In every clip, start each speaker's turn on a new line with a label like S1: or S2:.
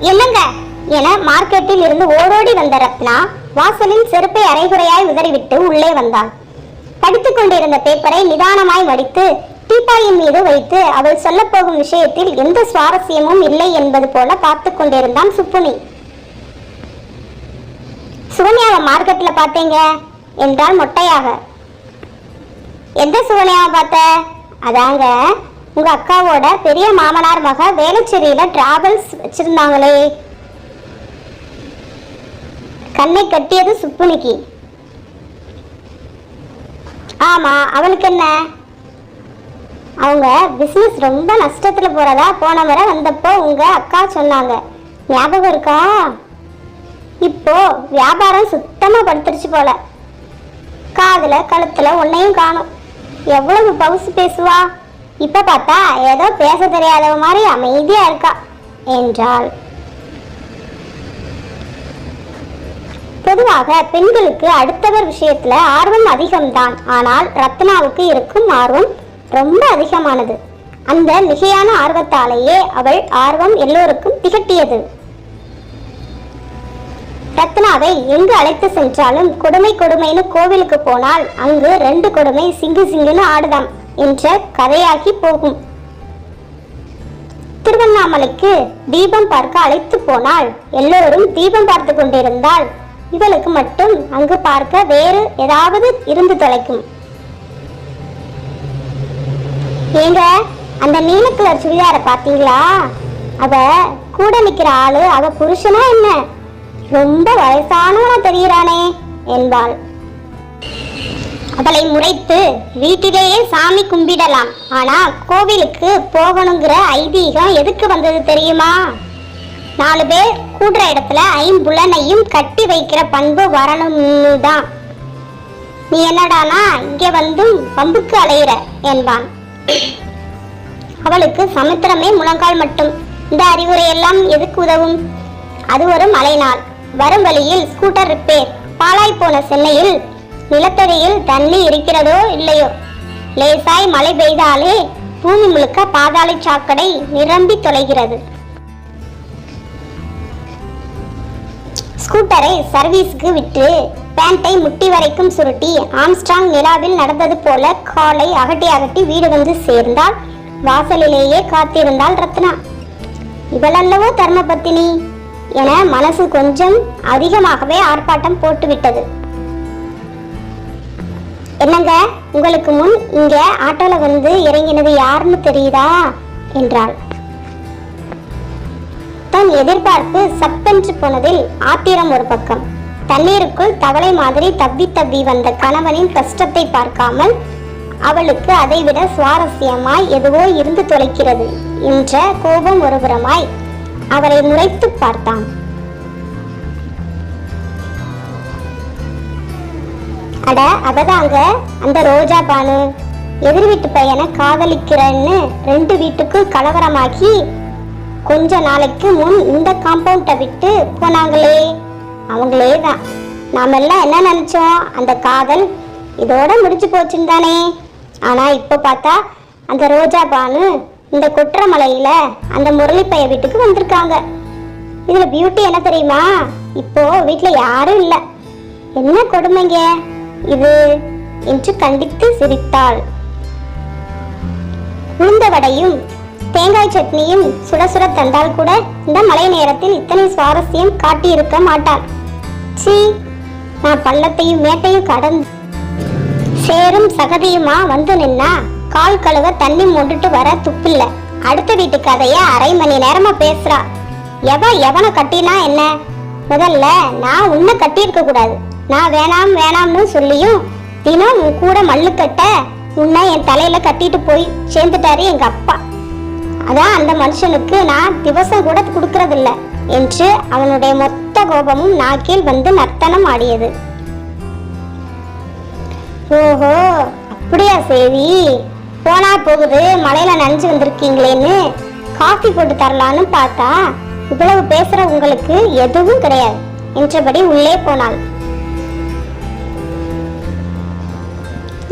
S1: என்னங்க? என மார்க்கெட்டில் இருந்து ஓடோடி வந்த ரத்னா வாசலில் செருப்பை அரைகுறையாய் உதறிவிட்டு உள்ளே வந்தாள். படித்துக் கொண்டிருந்த பேப்பரை நிதானமாய் மடித்து டீப்பாயின் மீது வைத்து அவள் சொல்லப்போகும் விஷயத்தில் எந்த சுவாரஸ்யமும் இல்லை என்பது போல பார்த்து கொண்டிருந்தான் சுப்புனி. சுகன்யாவை மார்க்கெட்ல பார்த்தீங்க? என்றால் மொட்டையாக. எந்த சுகன்யாவை பார்த்த? அதாங்க உங்க அக்காவோட பெரிய மாமனார் மக வேளச்சேரியில் டிராவல்ஸ் வச்சிருந்தாங்களே. கண்ணை கட்டியது சுப்புனிக்கு. ஆமா அவனுக்கு என்ன? அவங்க பிஸ்னஸ் ரொம்ப நஷ்டத்துல போறதா போன முறை வந்தப்போ உங்க அக்கா சொன்னாங்க. ஞாபகம் இருக்கா? இப்போ வியாபாரம் சுத்தமா படுத்துருச்சு போல. காதில் கழுத்துல உன்னையும் காணும். எவ்வளவு பவுசு பேசுவா? இப்ப பார்த்தா ஏதோ பேச தெரியாதவ மாதிரி அமைதியா இருக்கா என்றாள். பொதுவாக பெண்களுக்கு அடுத்தவர் விஷயத்துல ஆர்வம் அதிகம்தான். ஆனால் ரத்னாவுக்கு இருக்கும் ஆர்வம் ரொம்ப அதிகமானது. அந்த மிகையான ஆர்வத்தாலேயே அவள் ஆர்வம் எல்லோருக்கும் திகட்டியது. ரத்னாவை எங்கு அழைத்து சென்றாலும் கொடுமை கொடுமைன்னு கோவிலுக்கு போனால் அங்கு ரெண்டு கொடுமை சிங்கு சிங்குன்னு ஆடுதாம். என்ற கதையாகி போகும். திருவண்ணாமலைக்கு தீபம் பார்க்க அழைத்து போனால் எல்லோரும் தீபம் பார்த்து கொண்டிருந்தால் இவளுக்கு மட்டும் அங்கு பார்க்க வேறு ஏதாவது இருந்து தொலைக்கும். ஏங்க அந்த நீல கலர் சுடிதாரை பார்த்தீங்களா? அவ கூட நிக்கிற ஆளு அவ புருஷனா என்ன? ரொம்ப வயசானவனா தெரிகிறானே என்பாள். அவளை முறைத்து வீட்டிலேயே சாமி கும்பிடலாம். ஆனா கோவிலுக்கு போகணுங்கிற ஐதீகம் எதுக்கு வந்தது தெரியுமா? நாலு பேர் கூடுற இடத்துல ஐம்புலனையும் கட்டி வைக்கிற பண்பு வரணும்னு தான் நீ என்னடானா இங்கே வந்தும் பம்புக்கு அலையிற என்பான். அவளுக்கு சமுத்திரமே முழங்கால் மட்டும். இந்த அறிவுரை எல்லாம் எதுக்கு உதவும்? அது ஒரு மலைநாள். வரும் வழியில் ஸ்கூட்டர் ரிப்பேர் பாலாய் போன சென்னையில் நிலத்தடியில் தண்ணி இருக்கிறதோ இல்லையோ? லேசாய் மழை பெய்தாலே பூமி முழுக்க பாதாள சாக்கடை நிரம்பி தொலைகிறது. ஸ்கூட்டரை சர்வீஸ்க்கு விட்டு பேண்டை முட்டி வரைக்கும் சுருட்டி ஆம்ஸ்ட்ராங் நிலாவில் நடந்தது போல காலை அகட்டி அகட்டி வீடு வந்து சேர்ந்தால் வாசலிலேயே காத்திருந்தாள் ரத்னா. இவளல்லவோ தர்மபத்தினி? என மனசு கொஞ்சம் அதிகமாகவே ஆர்ப்பாட்டம் போட்டுவிட்டது. என்னங்க உங்களுக்கு முன் இங்க ஆட்டோல வந்து இறங்கினது யாருன்னு தெரியுதா? என்றாள். தன் எதிர்பார்ப்பு சப்பென்று போனதில் ஆத்திரம் ஒரு பக்கம். தண்ணீருக்குள் தவளை மாதிரி தப்பி தப்பி வந்த கணவனின் கஷ்டத்தை பார்க்காமல் அவளுக்கு அதைவிட சுவாரஸ்யமாய் எதுவோ இருந்து தொலைக்கிறது என்ற கோபம் ஒருபுறமாய் அவரை முறைத்து பார்த்தான். அட அவதாங்க அந்த ரோஜா பானு. எதிர் வீட்டு பையனை காதலிக்கிறேன்னு ரெண்டு வீட்டுக்கும் கலவரமாகி கொஞ்ச நாளைக்கு முன் இந்த காம்பவுண்டை விட்டு போனாங்களே. அவங்களே தான் நாமெல்லாம் என்ன நினைச்சோம்? அந்த காதல் இதோட முடிஞ்சு போச்சுன்னு தானே ஆனா இப்போ பார்த்தா அந்த ரோஜா பானு இந்த குற்றமலையில அந்த முரளிப்பைய வீட்டுக்கு வந்திருக்காங்க. இதுல பியூட்டி என்ன தெரியுமா? இப்போ வீட்டில் யாரும் இல்ல. என்ன கொடுமைங்க? இது என்று கண்டித்து சிரித்தாள். உளுந்த வடையும் தேங்காய் சட்னியும் சுட சுட தந்தால் கூட இந்த மழை நேரத்தில் இத்தனை சுவாரஸ்யம் காட்டியிருக்க மாட்டாள். சீ நான் பள்ளத்தையும் மேட்டையும் கடந்து சேரும் சகதியுமா வந்து நின்னா கால் கழுவ தண்ணி மூண்டுட்டு வர துப்பில்ல. அடுத்த வீட்டு கதைய அரை மணி நேரமா பேசுறா. எவன் எவனை கட்டினா என்ன? முதல்ல நான் உன்னை கட்டியிருக்க கூடாது. நான் வேணாம் வேணாம்னு சொல்லியும் தினம் உன் கூட மல்லு கட்ட உன்னை என் தலையில கட்டிட்டு போய் சேர்ந்துட்டாரு எங்க அப்பா. அதான் அந்த மனுஷனுக்கு நான் திவசம் கூட கொடுக்கறதில்ல என்று அவனுடைய மொத்த கோபமும் நாக்கில் வந்து நர்த்தனம் ஆடியது. ஓஹோ அப்படியா சேவி போனா போகுது மழையில நனைஞ்சு வந்திருக்கீங்களேன்னு காஃபி போட்டு தரலான்னு பார்த்தா இவ்வளவு பேசுற உங்களுக்கு எதுவும் கிடையாது என்றபடி உள்ளே போனாள்.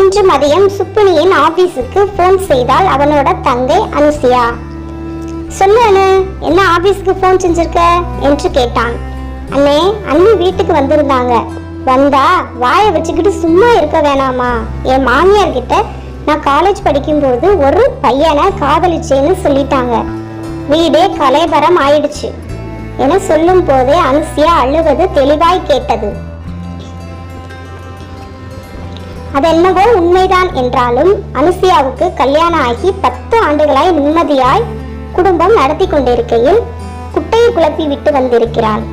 S1: இன்று மதியம் சுப்பினியின் ஆபீஸுக்கு ஃபோன் செய்தால் அவனோட தங்கை அனுசியா. சொல்லு அனு என்ன ஆபீஸ்க்கு ஃபோன் செஞ்சிருக்க? என்று கேட்டான். அண்ணே அண்ணி வீட்டுக்கு வந்திருந்தாங்க. வந்தா வாயை வச்சுக்கிட்டு சும்மா இருக்க வேணாமா? என் மாமியார் கிட்ட நான் காலேஜ் படிக்கும்போது ஒரு பையனை காதலிச்சேன்னு சொல்லிட்டாங்க. வீடே கலைபரம் ஆயிடுச்சு. என சொல்லும் போதே அனுசியா அழுவது தெளிவாய் கேட்டது. அதென்னவோ உண்மைதான் என்றாலும் அனுசியாவுக்கு கல்யாணம் ஆகி பத்து ஆண்டுகளாய் நிம்மதியாய் குடும்பம் நடத்தி கொண்டிருக்கையில் குட்டையை குழப்பி விட்டு வந்திருக்கிறாள்.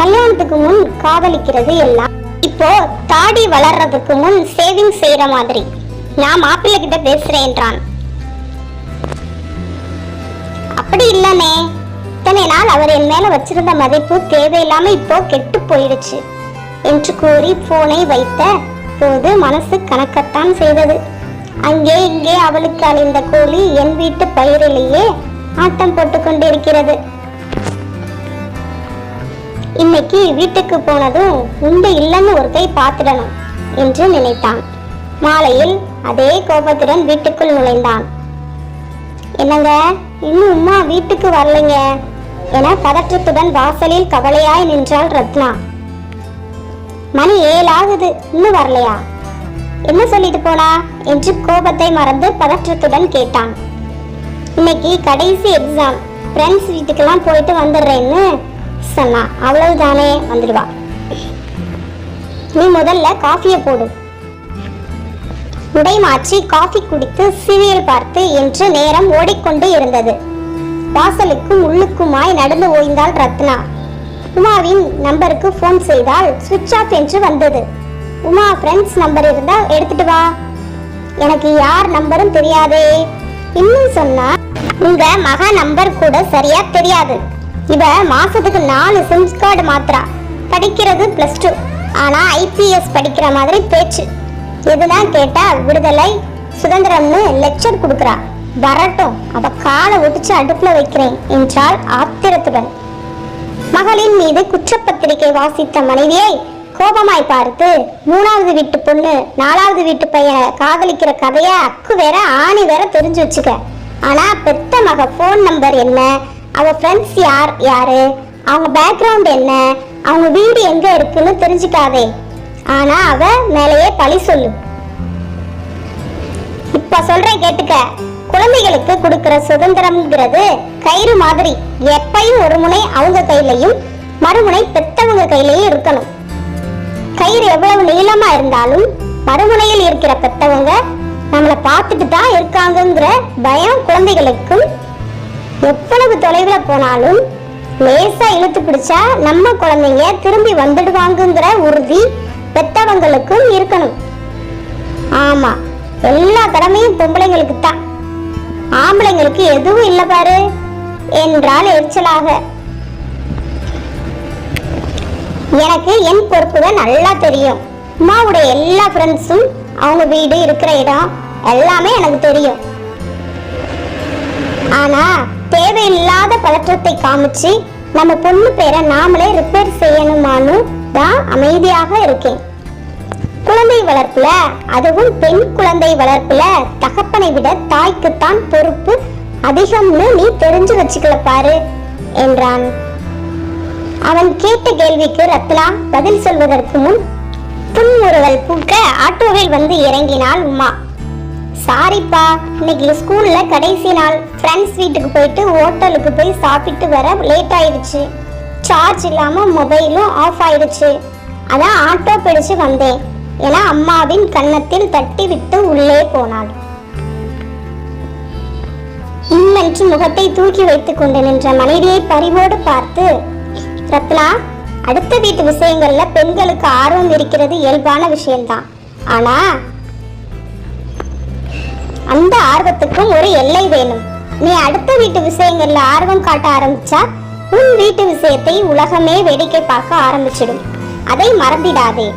S1: கல்யாணத்துக்கு முன் காதலிக்கிறது எல்லாம் இப்போ தாடி வளர்றதுக்கு முன் சேவிங் செய்யற மாதிரி. நான் மாப்பிள்ளை கிட்ட பேசுறேன் என்றான். அப்படி இல்லனே. இத்தனை நாள் அவர் என் மேல வச்சிருந்த மதிப்பு தேவையில்லாம இப்போ கெட்டு போயிடுச்சு. என்று கூறி போனை வைத்த போது மனசு கணக்கத்தான் செய்தது. அங்கே இங்கே அவளுக்கு அழிந்த கோழி என் வீட்டு பயிரிலேயே ஆட்டம் போட்டு கொண்டிருக்கிறது. இன்னைக்கு வீட்டுக்கு போனதும் உண்டு இல்லைன்னு ஒரு கை பார்த்துடணும் என்று நினைத்தான். மாலையில் அதே கோபத்துடன் வீட்டுக்குள் நுழைந்தான். என்னங்க இன்னும் உம்மா வீட்டுக்கு வரலைங்க என பதற்றத்துடன் வாசலில் கவலையாய் நின்றாள் ரத்னா. மணி ஏழாகுது. இன்னும் வரலையா? என்ன சொல்லிட்டு போனா? என்று கோபத்தை மறந்து பதற்றத்துடன் கேட்டான். இன்னைக்கு கடைசி எக்ஸாம் ஃப்ரெண்ட்ஸ் வீட்டுக்கெல்லாம் போயிட்டு வந்துடுறேன்னு சொன்னா. அவ்வளவுதானே? வந்துடுவா. நீ முதல்ல காஃபியை போடு. உடை மாற்றி காஃபி குடித்து சீரியல் பார்த்து என்று நேரம் ஓடிக்கொண்டு இருந்தது. வாசலுக்கும் உள்ளுக்குமாய் நடந்து ஓய்ந்தாள் ரத்னா. உமாவின் நம்பருக்கு ஃபோன் செய்தால் சுவிட்ச் ஆஃப் என்று வந்தது. உமா ஃப்ரெண்ட்ஸ் நம்பர் இருந்தால் எடுத்துட்டு வா. எனக்கு யார் நம்பரும் தெரியாதே. இன்னும் சொன்னா உங்க மகா நம்பர் கூட சரியா தெரியாது. இவ மாசத்துக்கு நாலு சிம் கார்டு மாத்திரா படிக்கிறது பிளஸ் டூ ஆனா ஐபிஎஸ் படிக்கிற மாதிரி பேச்சு. எதுதான் கேட்டா விடுதலை சுதந்திரம்னு லெக்சர் கொடுக்குறா. வரட்டும் அவ காலை ஒடிச்சு அடுப்புல வைக்கிறேன் என்றால் ஆத்திரத்துடன். மகளின் மீது குற்றப்பத்திரிகை வாசித்த மனைவியை கோபமாய் பார்த்து மூணாவது வீட்டு பொண்ணு நாலாவது வீட்டு பையனை காதலிக்கிற கதைய அக்கு வேற ஆணி வேற தெரிஞ்சு வச்சுக்க. ஆனா பெத்த மக ஃபோன் நம்பர் என்ன? அவ ஃப்ரெண்ட்ஸ் யார் யாரு? அவங்க பேக்ரவுண்ட் என்ன? அவங்க வீடு எங்க இருக்குன்னு தெரிஞ்சுக்காதே. ஆனா அவ மேலேயே பழி சொல்லு. இப்ப சொல்றேன் கேட்டுக்க. குழந்தைகளுக்கு கொடுக்கிற சுதந்திரம்ங்கிறது கயிறு மாதிரி. எப்பையும் ஒரு முனை அவங்க கையிலையும் மறுமுனை பெத்தவங்க கையிலையும் இருக்கணும். கயிறு எவ்வளவு நீளமா இருந்தாலும் மறுமுனையில் இருக்கிற பெத்தவங்க நம்மளை பார்த்துட்டு தான் இருக்காங்கங்கிற பயம் குழந்தைகளுக்கும் எவ்வளவு தொலைவில் போனாலும் லேசா இழுத்து பிடிச்சா நம்ம குழந்தைங்க திரும்பி வந்துடுவாங்கங்கிற உறுதி பெத்தவங்களுக்கும் இருக்கணும். ஆமா எல்லா கடமையும் பொம்பளைங்களுக்கு தான் ஆம்பளைங்களுக்கு எதுவும் இல்லை பாரு. என்றால் எரிச்சலாக. எனக்கு என் பொறுப்புகள் நல்லா தெரியும். அம்மாவுடைய எல்லா ஃப்ரெண்ட்ஸும் அவங்க வீடு இருக்கிற இடம் எல்லாமே எனக்கு தெரியும். ஆனா தேவையில்லாத பதற்றத்தை காமிச்சு நம்ம பொண்ணு பேரை நாமளே ரிப்பேர் செய்யணுமான்னு தான் அமைதியாக இருக்கேன். குழந்தை வளர்ப்புல அதுவும் பெண் குழந்தை வளர்ப்புல தகப்பனை விட தாய்க்குத்தான் பொறுப்பு அதிகம்னு நீ தெரிஞ்சு வச்சுக்கல பாரு என்றான். அவன் கேட்ட கேள்விக்கு ரத்னா பதில் சொல்வதற்கு முன் புன்முறுவல் பூக்க ஆட்டோவில் வந்து இறங்கினாள் உமா. சாரிப்பா இன்னைக்கு ஸ்கூல்ல கடைசி நாள். ஃப்ரெண்ட்ஸ் வீட்டுக்கு போயிட்டு ஹோட்டலுக்கு போய் சாப்பிட்டு வர லேட் ஆயிடுச்சு. சார்ஜ் இல்லாம மொபைலும் ஆஃப் ஆயிடுச்சு. அதான் ஆட்டோ பிடிச்சு வந்தேன். என அம்மாவின் கன்னத்தில் தட்டி விட்டு உள்ளே போனாள். இன்னென்று முகத்தை தூக்கி வைத்துக் கொண்டு நின்ற மனைவியை பரிவோடு பார்த்து ரத்னா அடுத்த வீட்டு விஷயங்கள்ல பெண்களுக்கு ஆர்வம் இருக்கிறது இயல்பான விஷயம்தான். ஆனா அந்த ஆர்வத்துக்கும் ஒரு எல்லை வேணும். நீ அடுத்த வீட்டு விஷயங்கள்ல ஆர்வம் காட்ட ஆரம்பிச்சா உன் வீட்டு விஷயத்தை உலகமே வேடிக்கை பார்க்க ஆரம்பிச்சிடும். அதை மறந்திடாதே.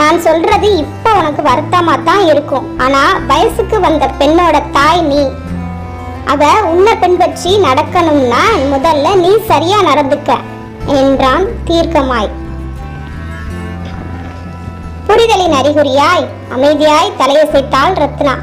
S1: நான் சொல்றது இப்ப உனக்கு வருத்தமா தான் இருக்கும். ஆனா வயசுக்கு வந்த பெண்ணோட தாய் நீ. அவ உன்னை பின்பற்றி நடக்கணும்னா முதல்ல நீ சரியா நடந்துக்க என்றான் தீர்க்கமாய். புரிதலின் அறிகுறியாய் அமைதியாய் தலையசைத்தாள் ரத்னா.